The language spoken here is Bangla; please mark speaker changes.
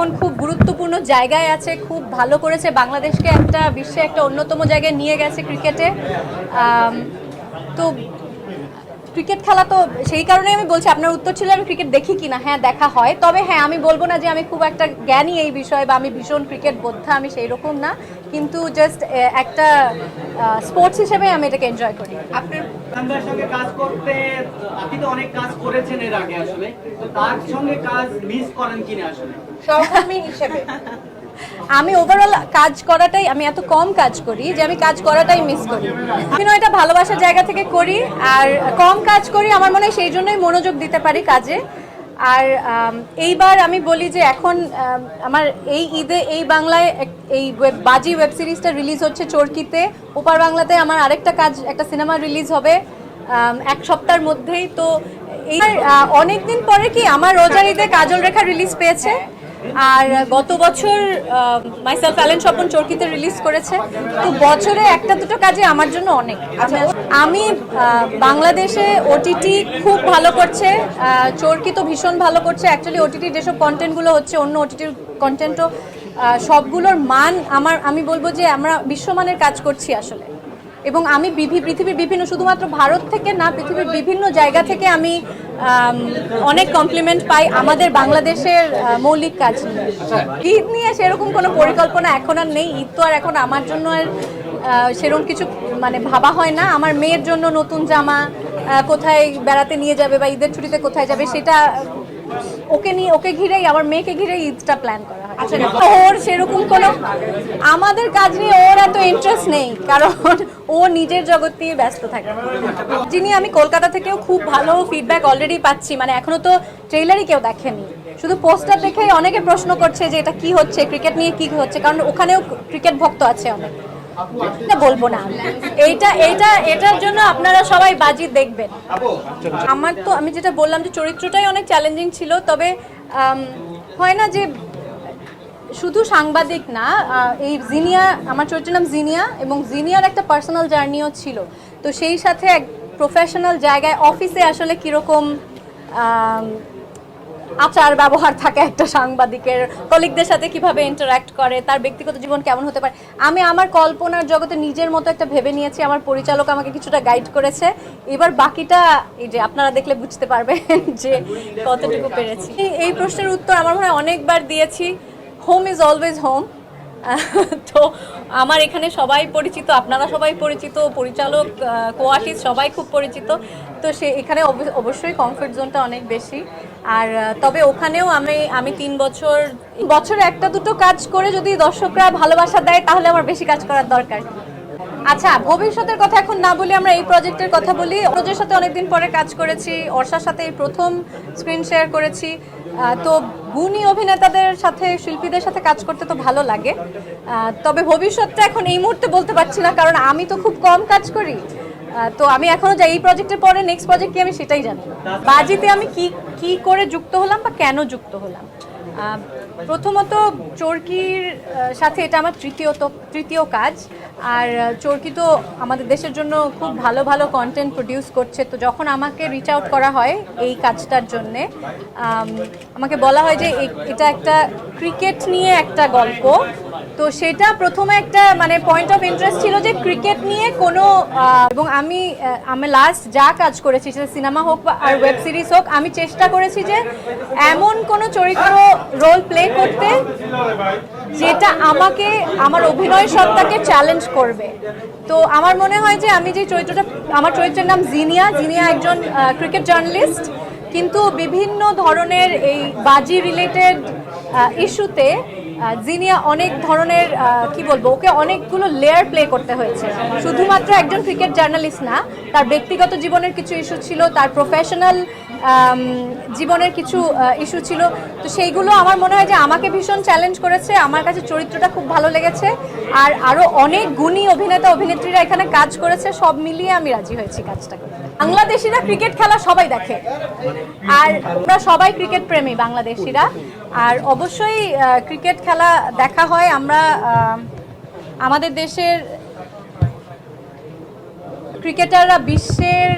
Speaker 1: এখন খুব গুরুত্বপূর্ণ জায়গায় আছে, খুব ভালো করেছে। বাংলাদেশকে একটা, বিশ্বে একটা অন্যতম জায়গায় নিয়ে গেছে ক্রিকেটে। তো ক্রিকেট খেলা তো সেই কারণেই আমি বলছি আপনার উত্তর ছিল আমি ক্রিকেট দেখি কিনা। হ্যাঁ দেখা হয়। তবে হ্যাঁ আমি বলব না যে আমি খুব একটা জ্ঞানী এই বিষয়ে বা আমি ভীষণ ক্রিকেট বোদ্ধা আমি সেই রকম না। কিন্তু জাস্ট একটা স্পোর্টস হিসেবে আমি এটাকে এনজয় করি।
Speaker 2: আপনার সঙ্গে কাজ করতে আপনি তো অনেক কাজ করেছেন এর আগে আসলে। তো তার সঙ্গে কাজ মিস করেন কিনা আসলে?
Speaker 3: সহকর্মী হিসেবে।
Speaker 1: আমি ওভারঅল কাজ করাটাই, আমি এত কম কাজ করি যে আমি কাজ করাটাই মিস করি। অভিনয়টা ভালোবাসার জায়গা থেকে করি, আর কম কাজ করি, আমার মনে হয় সেই জন্যই মনোযোগ দিতে পারি কাজে। আর এইবার আমি বলি যে এখন আমার এই ঈদে, এই বাংলায় এই বাজি ওয়েব সিরিজটা রিলিজ হচ্ছে চরকিতে। ওপার বাংলাতে আমার আরেকটা কাজ, একটা সিনেমা রিলিজ হবে এক সপ্তাহের মধ্যেই। তো এই অনেক দিন পরে কি আমার রোজার ঈদে কাজল রেখা রিলিজ পেয়েছে? আর গত বছর মাইসেলফ অ্যালেন স্বপন চরকিতে রিলিজ করেছে। তো বছরে একটা দুটো কাজে আমার জন্য অনেক। আচ্ছা আমি বাংলাদেশে ওটিটি খুব ভালো করছে চরকি তো ভীষণ ভালো করছে। অ্যাকচুয়ালি ওটিটি যেসব কন্টেন্টগুলো হচ্ছে অন্য ওটিটির কন্টেন্টও সবগুলোর মান আমার আমি বলব যে আমরা বিশ্বমানের কাজ করছি আসলে। এবং আমি পৃথিবীর বিভিন্ন শুধুমাত্র ভারত থেকে না পৃথিবীর বিভিন্ন জায়গা থেকে আম, অনেক কমপ্লিমেন্ট পাই আমাদের বাংলাদেশের মৌলিক কাজ নিয়ে। ঈদ নিয়ে সেরকম কোনো পরিকল্পনা এখন আর নেই। ঈদ তো আর এখন আমার জন্য আর সেরকম কিছু মানে ভাবা হয় না। আমার মেয়ের জন্য নতুন জামা কোথায় বেড়াতে নিয়ে যাবে বা ঈদের ছুটিতে কোথায় যাবে সেটা ওকে নিয়ে ওকে ঘিরেই আমার মেয়েকে ঘিরেই ঈদটা প্ল্যান করা আচ্ছা ওর সেরকম কোনো আমাদের কাজ নিয়ে ওর এত ইন্টারেস্ট নেই কারণ ও নিজের জগৎ নিয়ে ব্যস্ত থাকে। যিনি আমি কলকাতা থেকেও খুব ভালো ফিডব্যাক অলরেডি পাচ্ছি মানে এখনও তো ট্রেলারই কেউ দেখেনি। শুধু পোস্টার দেখেই অনেকে প্রশ্ন করছে যে এটা কি হচ্ছে ক্রিকেট নিয়ে কি হচ্ছে কারণ ওখানেও ক্রিকেট ভক্ত আছে অনেক। এটা বলব না এইটা এইটা এটার জন্য আপনারা সবাই বাজি দেখবেন। আমার তো আমি যেটা বললাম যে চরিত্রটাই অনেক চ্যালেঞ্জিং ছিল তবে হয় না যে শুধু সাংবাদিক না এই জিনিয়া, আমার চরিত্রের নাম জিনিয়া এবং জিনিয়ার একটা পার্সোনাল জার্নিও ছিল। তো সেই সাথে এক প্রফেশনাল জায়গায় অফিসে আসলে কীরকম আচার ব্যবহার থাকে একটা সাংবাদিকের কলিগদের সাথে কীভাবে ইন্টারাক্ট করে, তার ব্যক্তিগত জীবন কেমন হতে পারে। আমি আমার কল্পনার জগতে নিজের মতো একটা ভেবে নিয়েছি, আমার পরিচালক আমাকে কিছুটা গাইড করেছে। এবার বাকিটা, এই যে আপনারা দেখলে বুঝতে পারবেন যে কতটুকু পেরেছি। এই- প্রশ্নের উত্তর আমার মনে হয় অনেকবার দিয়েছি। হোম ইজ অলওয়েজ হোম তো আমার এখানে সবাই পরিচিত, আপনারা সবাই পরিচিত, পরিচালক কো আর্টিস্ট সবাই খুব পরিচিত। তো সে এখানে অব- অবশ্যই কমফোর্ট জোনটা অনেক বেশি। আর তবে ওখানেও আমি আমি তিন বছর, বছরে একটা দুটো কাজ করে যদি দর্শকরা ভালোবাসা দেয়, তাহলে আমার বেশি কাজ করার দরকার। আচ্ছা ভবিষ্যতের কথা এখন না বলি আমরা এই প্রজেক্টের কথা বলি। অনুজের সাথে অনেকদিন পরে কাজ করেছি, অর্ষার সাথে এই প্রথম স্ক্রিন শেয়ার করেছি। তো গুণী অভিনেতাদের সাথে, শিল্পীদের সাথে কাজ করতে তো ভালো লাগে। তবে ভবিষ্যৎটা এখন এই মুহূর্তে বলতে পারছি না, কারণ আমি তো খুব কম কাজ করি। তো আমি এখনও যাই এই প্রজেক্টের পরে নেক্সট প্রজেক্ট কি আমি সেটাই জানি বাজিতে আমি কি কি করে যুক্ত হলাম বা কেন যুক্ত হলাম? প্রথমত চরকির সাথে এটা আমার তৃতীয় তৃতীয় কাজ। আর চরকি তো আমাদের দেশের জন্য খুব ভালো ভালো কন্টেন্ট প্রডিউস করছে। তো যখন আমাকে রিচ আউট করা হয় এই কাজটার জন্যে আমাকে বলা হয় যে এটা একটা ক্রিকেট নিয়ে একটা গল্প। তো সেটা প্রথমে একটা মানে পয়েন্ট অফ ইন্টারেস্ট ছিল যে ক্রিকেট নিয়ে কোনো এবং আমি আমি লাস্ট যা কাজ করেছি, সেটা সিনেমা হোক আর ওয়েব সিরিজ হোক, আমি চেষ্টা করেছি যে এমন কোনো চরিত্র রোল প্লে করতে যেটা আমাকে আমার অভিনয় সত্তাকে চ্যালেঞ্জ করবে। তো আমার মনে হয় যে আমি যে চরিত্রটা আমার চরিত্রের নাম জিনিয়া। জিনিয়া একজন ক্রিকেট জার্নালিস্ট কিন্তু বিভিন্ন ধরনের এই বাজি রিলেটেড ইস্যুতে জিনিয়া অনেক ধরনের কি বলব, ওকে অনেকগুলো লেয়ার প্লে করতে হয়েছে। শুধুমাত্র একজন ক্রিকেট জার্নালিস্ট না, তার ব্যক্তিগত জীবনের কিছু ইস্যু ছিল, তার প্রফেশনাল জীবনের কিছু ইস্যু ছিল। তো সেইগুলো আমার মনে হয় যে আমাকে ভীষণ চ্যালেঞ্জ করেছে, আমার কাছে চরিত্রটা খুব ভালো লেগেছে। আর আরও অনেক গুণী অভিনেতা, অভিনেত্রীরা এখানে কাজ করেছে, সব মিলিয়ে আমি রাজি হয়েছি কাজটা করতে। বাংলাদেশিরা ক্রিকেট খেলা সবাই দেখে। আর আমরা সবাই ক্রিকেট প্রেমী বাংলাদেশিরা। আর অবশ্যই ক্রিকেট খেলা দেখা হয় আমরা আমাদের দেশের ক্রিকেটাররা বিশ্বের